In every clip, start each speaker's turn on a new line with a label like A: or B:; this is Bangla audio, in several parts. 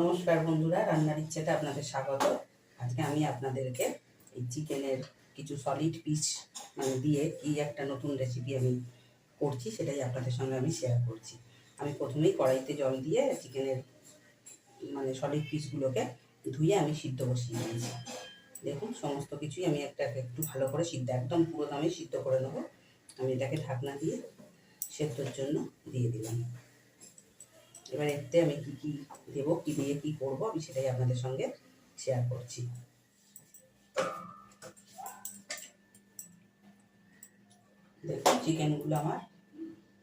A: নমস্কার বন্ধুরা, রান্নার ইচ্ছেতে আপনাদের স্বাগত। আজকে আমি আপনাদেরকে এই চিকেনের কিছু সলিড পিস মানে দিয়ে কি একটা নতুন রেসিপি আমি করছি, সেটাই আপনাদের সঙ্গে আমি শেয়ার করছি। আমি প্রথমেই কড়াইতে জল দিয়ে চিকেনের মানে সলিড পিসগুলোকে ধুয়ে আমি সিদ্ধ বসিয়ে দিয়েছি। দেখুন, সমস্ত কিছুই আমি একটা একটু ভালো করে সিদ্ধ, একদম পুরো দামে সিদ্ধ করে নেব। আমি এটাকে ঢাকনা দিয়ে সেদ্ধর জন্য দিয়ে দিলাম। এবার এতে আমি কি কি দেবো, কি দিয়ে কি করব, আমি সেটাই আপনাদের সঙ্গে শেয়ার করছি। দেখুন চিকেনগুলো আমার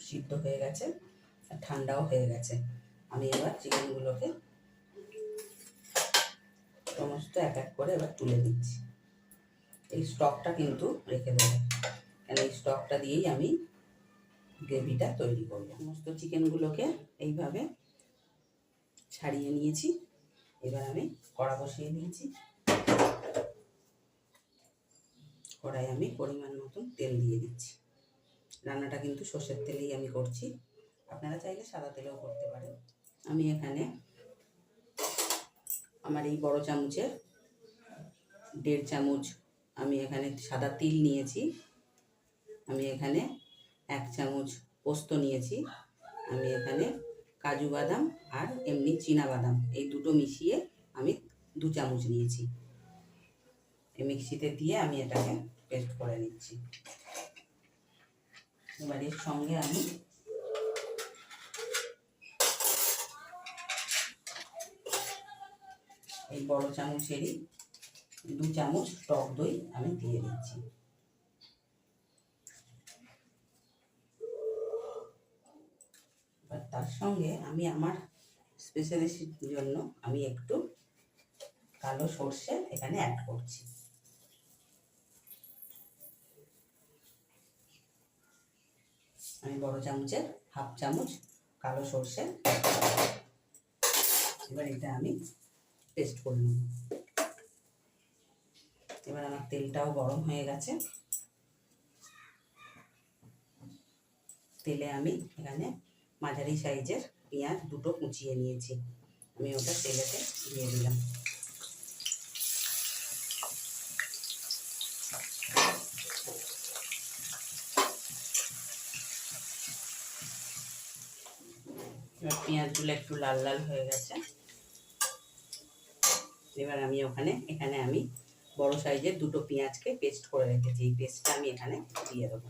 A: সিদ্ধ হয়ে গেছে, আর ঠান্ডাও হয়ে গেছে। আমি এবার চিকেনগুলোকে সমস্ত এক এক করে এবার তুলে দিচ্ছি এই স্টকটা কিন্তু রেখে দেবো। কেন, এই স্টকটা দিয়েই আমি গ্রেভিটা তৈরি করব। সমস্ত চিকেনগুলোকে এইভাবে ছাড়িয়ে নিয়েছি। এবার আমি কড়া বসিয়ে দিয়েছি। কড়াই আমি পরিমাণ মতন তেল দিয়ে দিচ্ছি। রান্নাটা কিন্তু সর্ষের তেলেই আমি করছি। আপনারা চাইলে সাদা তেলেও করতে পারেন। আমি এখানে আমার এই বড় চামচের দেড় চামচ আমি এখানে সাদা তিল নিয়েছি। আমি এখানে এক চামচ পোস্ত নিয়েছি। আমি এখানে কাজু বাদাম আর এমনি চীনা বাদাম। এই দুটো মিশিয়ে আমি দু চামচ নিয়েছি। এই মিক্সিতে দিয়ে আমি এটাকে পেস্ট করে নিচ্ছি। এবার এর সঙ্গে আমি এই বড় চামচেরই দু চামচ টক দই আমি দিয়ে দিচ্ছি এবার তার সঙ্গে আমি আমার স্পেশালিস্টের জন্য আমি একটু কালো সর্ষে এখানে অ্যাড করছি। আমি বড় চামচের হাফ চামচ কালো সর্ষে। এবার এটা আমি পেস্ট করে নেব। এবার আমার তেলটাও গরম হয়ে গেছে। তেলে আমি এখানে মাঝারি সাইজের পেঁয়াজ দুটো কুচিয়ে নিয়েছি। আমি ওটা তেলেতে দিয়ে দিলাম। এবার পেঁয়াজগুলো একটু লাল লাল হয়ে গেছে। এবার আমি ওখানে, এখানে আমি বড় সাইজের দুটো পেঁয়াজকে পেস্ট করে রেখেছি। এই পেস্টটা আমি এখানে দিয়ে দেবো।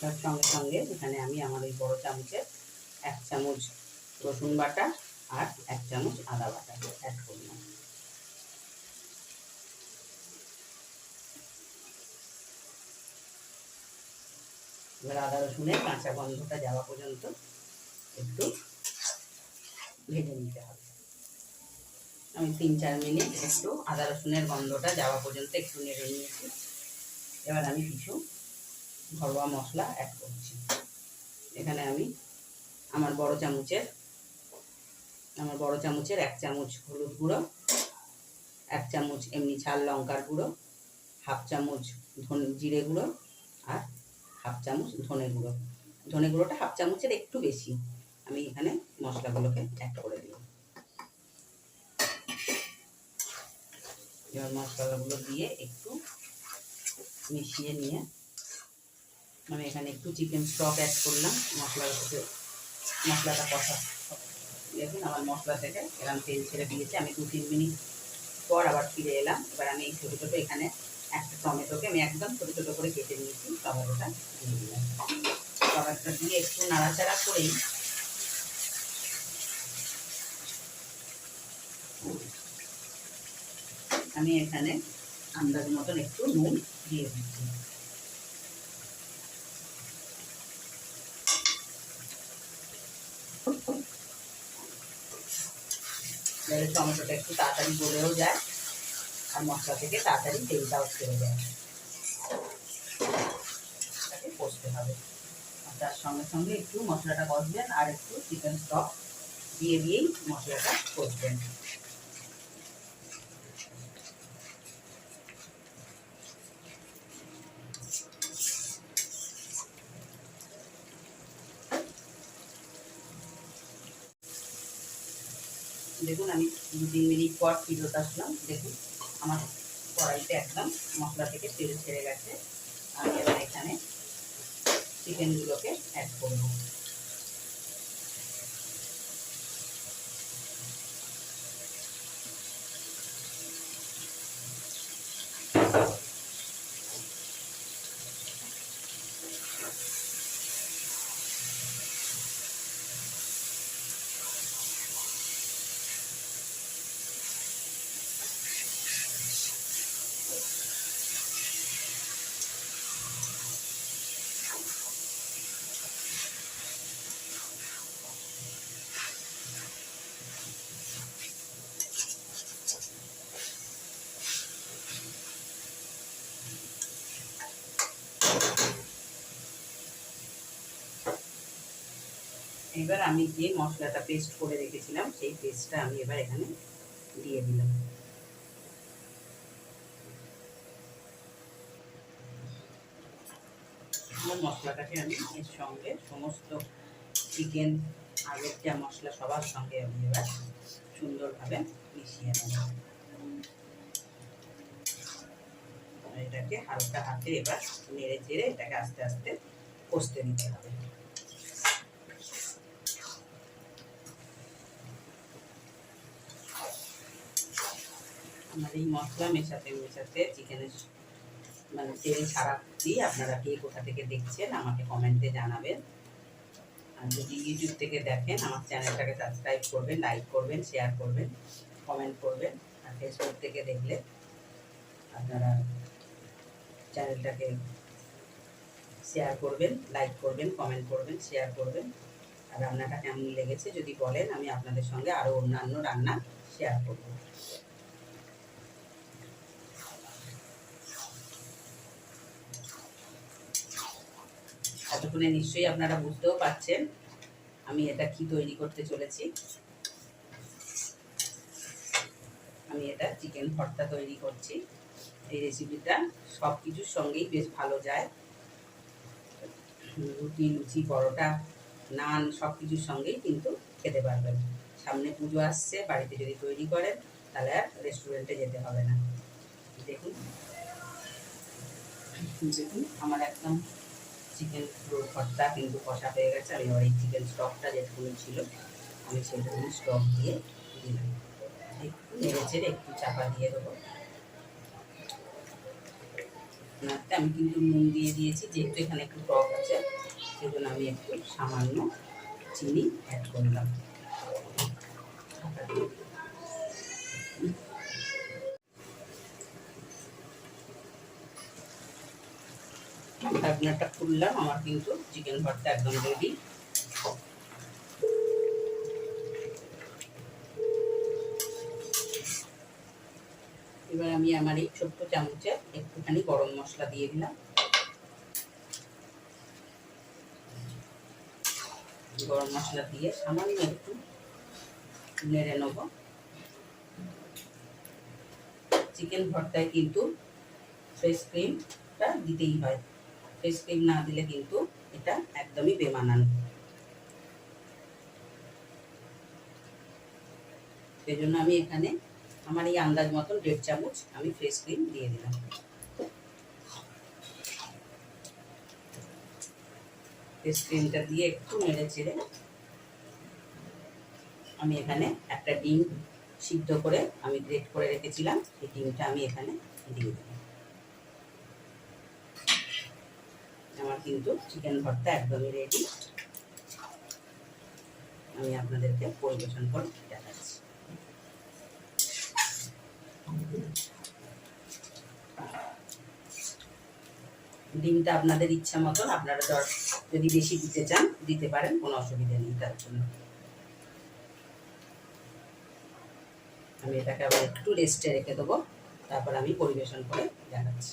A: তার সঙ্গে সঙ্গে এখানে আমি আমার ওই বড় চামচের এক চামচ রসুন বাটা আর এক চামচ আদা বাটা অ্যাড করলাম এবার আদা রসুনের কাঁচা গন্ধটা যাওয়া পর্যন্ত একটু ভেজে নিতে হবে। আমি তিন চার মিনিট একটু আদা রসুনের গন্ধটা যাওয়া পর্যন্ত একটু নেড়ে নিয়েছি। এবার আমি কিছু ঘরোয়া মশলা অ্যাড করছি। এখানে আমি আমার বড় চামচের, আমার বড় চামচের এক চামচ হলুদ গুঁড়ো, এক চামচ এমনি ঝাল লঙ্কার গুঁড়ো, হাফ চামচ ধনে, জিরে গুঁড়ো আর হাফ চামচ ধনে গুঁড়ো। ধনে গুঁড়োটা হাফ চামচের একটু বেশি। আমি এখানে মশলাগুলোকে অ্যাড করে দিই এবার মশলাগুলো দিয়ে একটু মিশিয়ে নিয়ে আমি এখানে একটু চিকেন স্টক অ্যাড করলাম, মশলার সাথে মশলাটা কষা। দেখুন, আমার মশলা থেকে এরকম তেল ছেড়ে দিয়েছে। আমি দু তিন মিনিট পর আবার ফিরে এলাম। এবার আমি এই ছোটো ছোটো এখানে একটা টমেটোকে আমি একদম ছোটো ছোটো করে কেটে নিয়েছি, টমেটোটা দিয়ে দিলাম। টমেটোটা দিয়ে একটু নাড়াচাড়া করেই আমি এখানে আন্দাজ মতন একটু নুন দিয়ে দিচ্ছি। তাহলে টমেটোটা একটু তাড়াতাড়ি গলেও যায় আর মশলা থেকে তাড়াতাড়ি তেলটাও ছেড়ে যায় কষতে হবে। আর তার সঙ্গে সঙ্গে একটু মশলাটা কষবেন আর একটু চিকেন স্টক দিয়ে দিয়েই মশলাটা কষবেন। দেখুন, আমি দু তিন মিনিট পর ফিরত আসলাম। দেখুন, আমার কড়াইতে একদম মশলা থেকে তেল ছেড়ে গেছে। আমি এবার এখানে চিকেনগুলোকে অ্যাড করব। এবার আমি যে মশলাটা পেস্ট করে রেখেছিলাম, সেই পেস্টটা আমি এবার এখানে দিয়ে দিলাম। মশলাটাকে আমি এর সঙ্গে সমস্ত চিকেন আগের যা মশলা সবার সঙ্গে আমি এবার সুন্দরভাবে মিশিয়ে নেব। এটাকে হালকা হাতে এবার নেড়ে চেড়ে এটাকে আস্তে আস্তে কষতে নিতে হবে। আমার এই মশলা মেশাতে মেশাতে চিকেনের মানে তেল ছাড়া দিয়ে আপনারা কে কোথা থেকে দেখছেন, আমাকে কমেন্টে জানাবেন। আর যদি ইউটিউব থেকে দেখেন, আমার চ্যানেলটাকে সাবস্ক্রাইব করবেন, লাইক করবেন, শেয়ার করবেন, কমেন্ট করবেন। আর ফেসবুক থেকে দেখলে আপনারা চ্যানেলটাকে শেয়ার করবেন, লাইক করবেন, কমেন্ট করবেন, শেয়ার করবেন। আর রান্নাটা কেমন লেগেছে যদি বলেন, আমি আপনাদের সঙ্গে আরও অন্যান্য রান্না শেয়ার করব। এতক্ষণে নিশ্চয়ই আপনারা বুঝতেও পারছেন আমি এটা কি তৈরি করতে চলেছি। আমি এটা চিকেন ভর্তা তৈরি করছি। এই রেসিপিটা সব কিছুর সঙ্গেই বেশ ভালো যায়। রুটি, লুচি, পরোটা, নান সব কিছুর সঙ্গেই কিন্তু খেতে পারবেন। সামনে পুজো আসছে, বাড়িতে যদি তৈরি করেন তাহলে আর রেস্টুরেন্টে যেতে হবে না। দেখুন দেখুন, আমার একদম চিকেন ভর্তা কিন্তু কষা হয়ে গেছে। আমি আবার এই চিকেন স্টকটা যেটুকুনি ছিল, আমি সেটুকুনি স্টক দিয়ে দিলাম। একটু নেড়ে চেড়ে একটু চাপা দিয়ে দেবো। আমি কিন্তু নুন দিয়ে দিয়েছি, যেহেতু এখানে একটু টক আছে, সেজন্য আমি একটু সামান্য চিনি অ্যাড করলাম। ঢাকনাটা খুললাম, আমার কিন্তু চিকেন ভর্তা একদম রেডি এবার আমি আমার এই ছোট্ট চামচে একটুখানি গরম মশলা দিয়ে দিলাম। গরম মশলা দিয়ে সামান্য একটু নেড়ে নেব। চিকেন ভর্তায় কিন্তু ফ্রেশ ক্রিমটা দিতেই হয়। ফ্রেশ ক্রিম না দিলে কিন্তু এটা একদমই বেমানান। সেই জন্য আমি এখানে আমার এই আন্দাজ মতন দেড় চামচ আমি ফেস ক্রিম দিয়ে দিলাম। ফেস ক্রিমটা দিয়ে একটু নেড়ে চেড়ে আমি এখানে একটা ডিম সিদ্ধ করে আমি গ্রেট করে রেখেছিলাম। এই ডিমটা আমি এখানে দিয়ে দিলাম আমার কিন্তু চিকেন ভর্তা একদমই রেডি আমি আপনাদেরকে পরিবেশন করে দেখাচ্ছি। ডিমটা আপনাদের ইচ্ছা মতন আপনারা ধর যদি বেশি দিতে চান, দিতে পারেন, কোনো অসুবিধা নেই, তার জন্য। আমি এটাকে আবার একটু রেস্টে রেখে দেবো, তারপর আমি পরিবেশন করে দেখাচ্ছি।